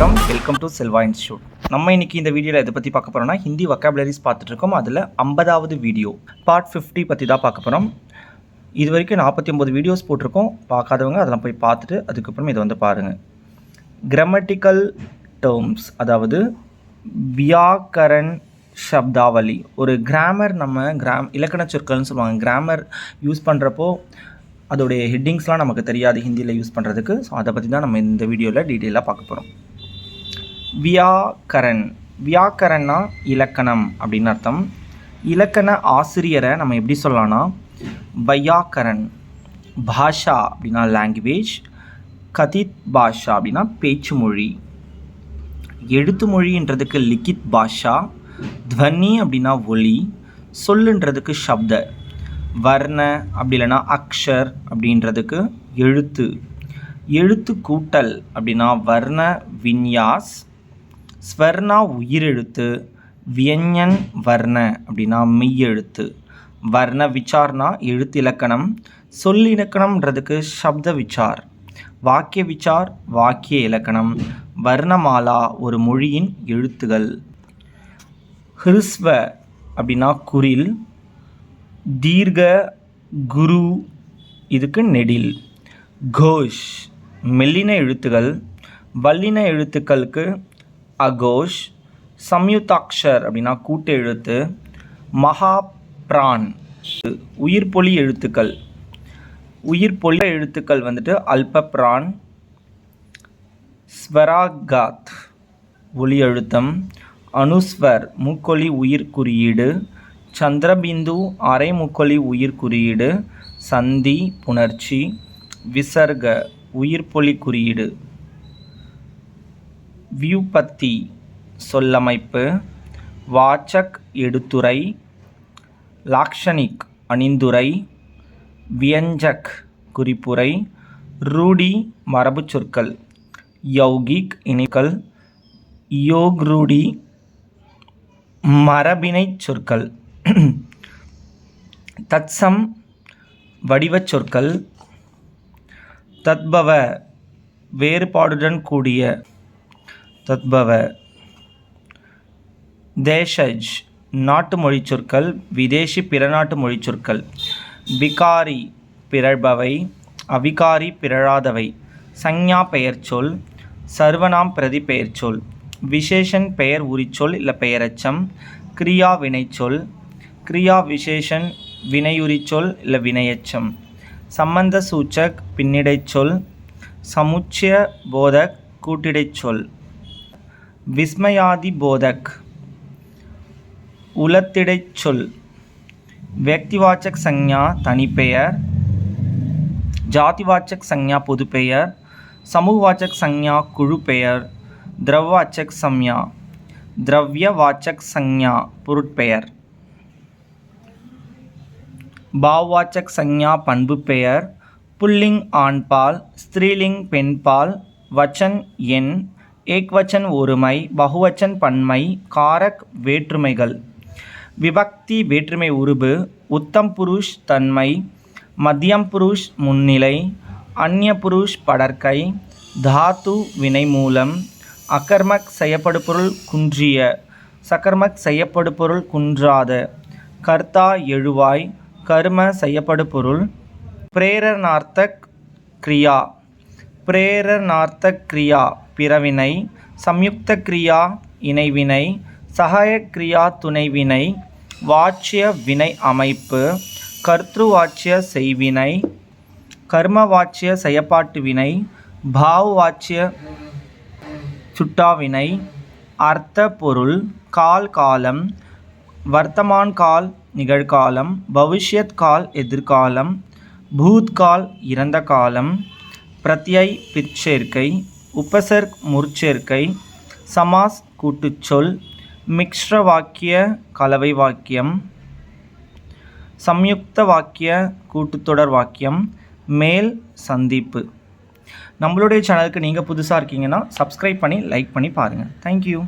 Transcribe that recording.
வணக்கம். Welcome to Selva institute நம்ம இன்னைக்கு இந்த வீடியோவில் எதை பற்றி பார்க்க போகிறோம்னா ஹிந்தி வக்காபுலரிஸ் பார்த்துட்டு இருக்கோம். அதில் ஐம்பதாவது வீடியோ பார்ட் ஃபிஃப்டி பற்றி தான் பார்க்க போகிறோம் இது வரைக்கும் நாற்பத்தி ஒம்பது வீடியோஸ் போட்டிருக்கோம். பார்க்காதவங்க அதெல்லாம் போய் பார்த்துட்டு அதுக்கப்புறம் இதை வந்து பாருங்கள் கிராமட்டிக்கல் டேர்ம்ஸ் அதாவது வியாக்கரன் சப்தாவளி. ஒரு கிராமர் நம்ம கிராம் இலக்கண சொற்கள்னு சொல்லுவாங்க. கிராமர் யூஸ் பண்ணுறப்போ அதோடைய ஹெட்டிங்ஸ்லாம் நமக்கு தெரியாது ஹிந்தியில் யூஸ் பண்ணுறதுக்கு ஸோ அதை பற்றி தான் நம்ம இந்த வீடியோவில் டீட்டெயிலாக பார்க்க போகிறோம் வியாக்கரன். வியாக்கரன்னா இலக்கணம் அப்படின்னு அர்த்தம். இலக்கண ஆசிரியரை நம்ம எப்படி சொல்லலாம்னா வையாக்கரன். பாஷா அப்படின்னா லாங்குவேஜ் கதித் பாஷா அப்படின்னா பேச்சு மொழி எழுத்து மொழின்றதுக்கு லிக்கித் பாஷா துவனி அப்படின்னா ஒலி சொல்லுன்றதுக்கு சப்த. வர்ண அப்படி இல்லைன்னா அக்ஷர் அப்படின்றதுக்கு எழுத்து. எழுத்து கூட்டல் அப்படின்னா வர்ண வின்யாஸ் ஸ்வர்ணா உயிரெழுத்து வியஞ்சன் வர்ண அப்படின்னா மெய்யெழுத்து. வர்ண விசார்னா எழுத்து இலக்கணம் சொல் இலக்கணம்ன்றதுக்கு சப்த விசார். வாக்கிய விசார் வாக்கிய இலக்கணம். வர்ணமாலா ஒரு மொழியின் எழுத்துகள். ஹிருஸ்வ அப்படின்னா குரில் தீர்க்க குரு இதுக்கு நெடில். கோஷ் மெல்லின எழுத்துகள். வல்லின எழுத்துக்களுக்கு அகோஷ் சம்யுக்தாக்ஷர் அப்படின்னா கூட்டு எழுத்து மகா பிரான் உயிர்ப்பொலி எழுத்துக்கள். உயிர்பொலி எழுத்துக்கள் வந்துட்டு அல்ப பிரான் ஸ்வராகாத் ஒலி அழுத்தம் அனுஸ்வர் மூக்கொலி உயிர் குறியீடு சந்திரபிந்து அரைமுக்கொலி உயிர் குறியீடு சந்தி புணர்ச்சி விசர்க உயிர்பொலி குறியீடு. வியூபத்தி சொல்லமைப்பு வாச்சக் எடுத்துரை லாக்ஷனிக் அணிந்துரை வியஞ்சக் குறிப்புரை ரூடி மரபுச் சொற்கள் யௌகிக் இணைக்கல் யோக்ரூடி மரபினைச் சொற்கள் தத்சம் வடிவச் சொற்கள் தத்பவ வேறுபாடுடன் கூடிய தத்பவ. தேஷஜ் நாட்டு மொழிச்சொற்கள் விதேசி பிறநாட்டு மொழிச்சொற்கள் சொற்கள். விகாரி பிறழ்பவை அவிகாரி பிறழாதவை. சஞ்ஞா பெயர்ச்சொல் சர்வனாம் பிரதி பெயர்ச்சொல் விசேஷன் பெயர் உரிச்சொல் இல்லை பெயரச்சம். கிரியா வினைச்சொல் கிரியா விசேஷன் வினையுரிச்சொல் இல்லை வினையச்சம். சம்பந்த சூச்சக் பின்னிடைச்சொல் சமுச்சய போதக் கூட்டிடைச்சொல் விஸ்மயாதி போதக் உலத்திடைச்சொல் வியக்திவாச்சக் சஞ்ஞா தனிப்பெயர். ஜாதிவாச்சக் சஞ்ஞா பொதுப்பெயர். சமூகவாச்சக் சஞ்ஞா குழு பெயர் திரவவாச்சக் சம்யா. திரவியவாச்சக் சஞ்ஞா பொருட்பெயர். பாவவாச்சக் சஞ்ஞா பண்பு பெயர் புல்லிங் ஆண்பால் ஸ்திரீலிங் பெண்பால் வச்சன் எண் ஏக்வச்சன் ஒருமை பகுவச்சன் பன்மை காரக் வேற்றுமைகள். விபக்தி வேற்றுமை உருபு உத்தம் புருஷ் தன்மை மத்தியம் புருஷ் முன்னிலை அந்நிய புருஷ் படற்கை தாத்து வினை மூலம் அகர்மக் செய்யப்படு பொருள் குன்றிய சகர்மக் செய்யப்படு பொருள் குன்றாத கர்த்தா எழுவாய் கர்ம செய்யப்படு பொருள் பிரேரணார்த்தக் கிரியா. பிரேரணார்த்தக் கிரியா. பிறவினை சம்யுக்த கிரியா இணைவினை சகாயக்கிரியா துணைவினை வாட்சிய வினை அமைப்பு கர்த்ருவாச்சிய செய்வினை கர்மவாச்சிய செயப்பாட்டு வினை பாவவாச்சிய சுட்டாவினை அர்த்த பொருள் கால் காலம் வர்த்தமான் கால் நிகழ்காலம் பவிஷ்யத் கால் எதிர்காலம் பூத்கால் இறந்த காலம் பிரத்யை பிற்சேர்க்கை உபசர்க் முற்சேர்க்கை சமாஸ் கூட்டுச்சொல் மிக்ஷ்ர வாக்கிய கலவை வாக்கியம் சம்யுக்த வாக்கிய கூட்டுத்தொடர் வாக்கியம் மேல் சந்திப்பு. நம்மளுடைய சேனலுக்கு நீங்கள் புதுசாக இருக்கீங்கன்னா சப்ஸ்கிரைப் பண்ணி லைக் பண்ணி பாருங்கள் தேங்க்யூ